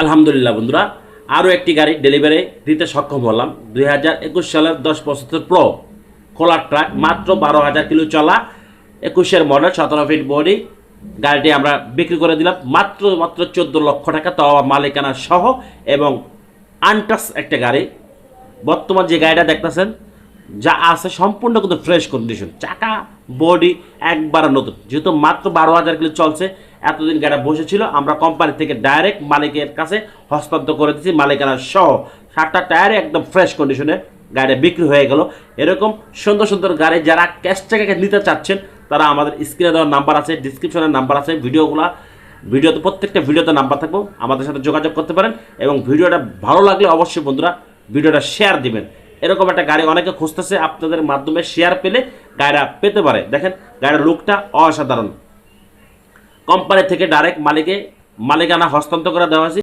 আলহামদুলিল্লাহ বন্ধুরা, আরও একটি গাড়ি ডেলিভারি দিতে সক্ষম হলাম। দুই হাজার একুশ সালের দশ পঁচাত্তর প্রো খোলা ট্রাক মাত্র বারো হাজার কিলো চলা, একুশের মডেল সতেরো ফিট বডি গাড়িটি আমরা বিক্রি করে দিলাম মাত্র মাত্র চোদ্দ লক্ষ টাকা তাও মালিকানা সহ এবং আনটাস একটা গাড়ি। বর্তমান যে গাড়িটা দেখতেছেন যা আছে সম্পূর্ণ কিন্তু ফ্রেশ কন্ডিশন চাকা বডি একবার নতুন। যেহেতু মাত্র বারো হাজার কিলো চলছে, এতদিন গাড়িটা বসেছিল, আমরা কোম্পানি থেকে ডাইরেক্ট মালিকের কাছে হস্তান্তর করে দিচ্ছি মালিকানা সহ সাতটা টায়ারে একদম ফ্রেশ কন্ডিশনে গাড়ি বিক্রি হয়ে গেল। এরকম সুন্দর সুন্দর গাড়ি যারা ক্যাশ টাকাকে নিতে চাচ্ছেন, তারা আমাদের স্ক্রিনে দেওয়ার নাম্বার আছে ডিসক্রিপশনের নাম্বার আছে, ভিডিওগুলো, ভিডিওতে প্রত্যেকটা ভিডিওতে নাম্বার থাকব। আমাদের সাথে যোগাযোগ করতে পারেন এবং ভিডিওটা ভালো লাগলে অবশ্যই বন্ধুরা, ভিডিওটা শেয়ার দিবেন। এরকম একটা গাড়ি অনেকে খুঁজতেছে, আপনাদের মাধ্যমে শেয়ার পেলে গাড়িটা পেতে পারে। দেখেন, গাড়ির লুকটা অসাধারণ। কোম্পানি থেকে ডাইরেক্ট মালিকে, মালিকানা হস্তান্তর করে দেওয়া হয়েছে।